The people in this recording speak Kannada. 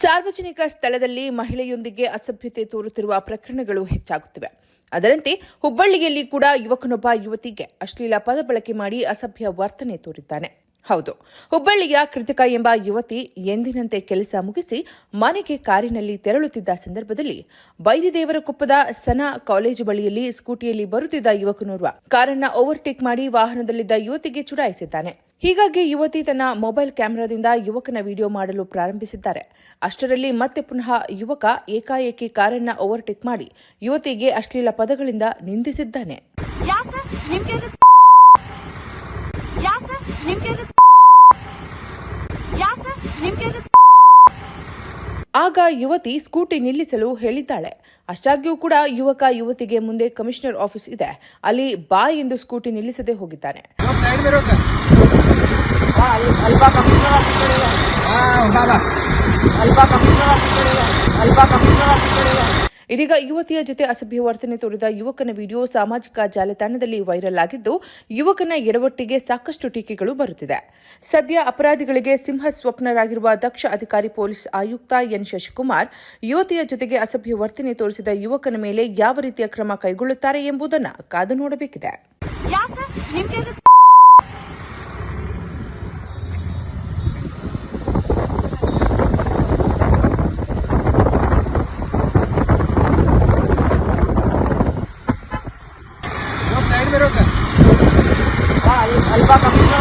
ಸಾರ್ವಜನಿಕ ಸ್ಥಳದಲ್ಲಿ ಮಹಿಳೆಯೊಂದಿಗೆ ಅಸಭ್ಯತೆ ತೋರುತ್ತಿರುವ ಪ್ರಕರಣಗಳು ಹೆಚ್ಚಾಗುತ್ತಿವೆ. ಅದರಂತೆ ಹುಬ್ಬಳ್ಳಿಯಲ್ಲಿ ಕೂಡ ಯುವಕನೊಬ್ಬ ಯುವತಿಗೆ ಅಶ್ಲೀಲ ಪದ ಬಳಕೆ ಮಾಡಿ ಅಸಭ್ಯ ವರ್ತನೆ ತೋರಿದ್ದಾನೆ. ಹೌದು. ಹುಬ್ಬಳ್ಳಿಯ ಕೃತಿಕ ಎಂಬ ಯುವತಿ ಎಂದಿನಂತೆ ಕೆಲಸ ಮುಗಿಸಿ ಮನೆಗೆ ಕಾರಿನಲ್ಲಿ ತೆರಳುತ್ತಿದ್ದ ಸಂದರ್ಭದಲ್ಲಿ ಬೈರಿದೇವರ ಕುಪ್ಪದ ಸನಾ ಕಾಲೇಜು ಬಳಿಯಲ್ಲಿ ಸ್ಕೂಟಿಯಲ್ಲಿ ಬರುತ್ತಿದ್ದ ಯುವಕನೋರ್ವ ಕಾರನ್ನ ಓವರ್ಟೇಕ್ ಮಾಡಿ ವಾಹನದಲ್ಲಿದ್ದ ಯುವತಿಗೆ ಚುಡಾಯಿಸಿದ್ದಾನೆ. ಹೀಗಾಗಿ ಯುವತಿ ತನ್ನ ಮೊಬೈಲ್ ಕ್ಯಾಮೆರಾದಿಂದ ಯುವಕನ ವಿಡಿಯೋ ಮಾಡಲು ಪ್ರಾರಂಭಿಸಿದ್ದಾರೆ. ಅಷ್ಟರಲ್ಲಿ ಮತ್ತೆ ಪುನಃ ಯುವಕ ಏಕಾಏಕಿ ಕಾರನ್ನ ಓವರ್ಟೇಕ್ ಮಾಡಿ ಯುವತಿಗೆ ಅಶ್ಲೀಲ ಪದಗಳಿಂದ ನಿಂದಿಸಿದ್ದಾನೆ. ಆಗ ಯುವತಿ ಸ್ಕೂಟಿ ನಿಲ್ಲಿಸಲು ಹೇಳಿದ್ದಾಳೆ. ಅಷ್ಟಾಗ್ಯೂ ಕೂಡ ಯುವಕ ಯುವತಿಗೆ ಮುಂದೆ ಕಮಿಷನರ್ ಆಫೀಸ್ ಇದೆ. ಅಲ್ಲಿ ಬಾ ಎಂದು ಸ್ಕೂಟಿ ನಿಲ್ಲಿಸದೆ ಹೋಗಿದ್ದಾನೆ. रोक ಇದೀಗ ಯುವತಿಯ ಜೊತೆ ಅಸಭ್ಯ ವರ್ತನೆ ತೋರಿದ ಯುವಕನ ವಿಡಿಯೋ ಸಾಮಾಜಿಕ ಜಾಲತಾಣದಲ್ಲಿ ವೈರಲ್ ಆಗಿದ್ದು, ಯುವಕನ ಎಡವಟ್ಟಿಗೆ ಸಾಕಷ್ಟು ಟೀಕೆಗಳು ಬರುತ್ತಿದೆ. ಸದ್ಯ ಅಪರಾಧಿಗಳಿಗೆ ಸಿಂಹ ಸ್ವಪ್ನರಾಗಿರುವ ದಕ್ಷ ಅಧಿಕಾರಿ ಪೊಲೀಸ್ ಆಯುಕ್ತ ಎನ್ ಶಶಿಕುಮಾರ್, ಯುವತಿಯ ಜೊತೆಗೆ ಅಸಭ್ಯ ವರ್ತನೆ ತೋರಿಸಿದ ಯುವಕನ ಮೇಲೆ ಯಾವ ರೀತಿಯ ಕ್ರಮ ಕೈಗೊಳ್ಳುತ್ತಾರೆ ಎಂಬುದನ್ನು ಕಾದು ನೋಡಬೇಕಿದೆ. ಯಾಕ ನಿಮ್ಗೆ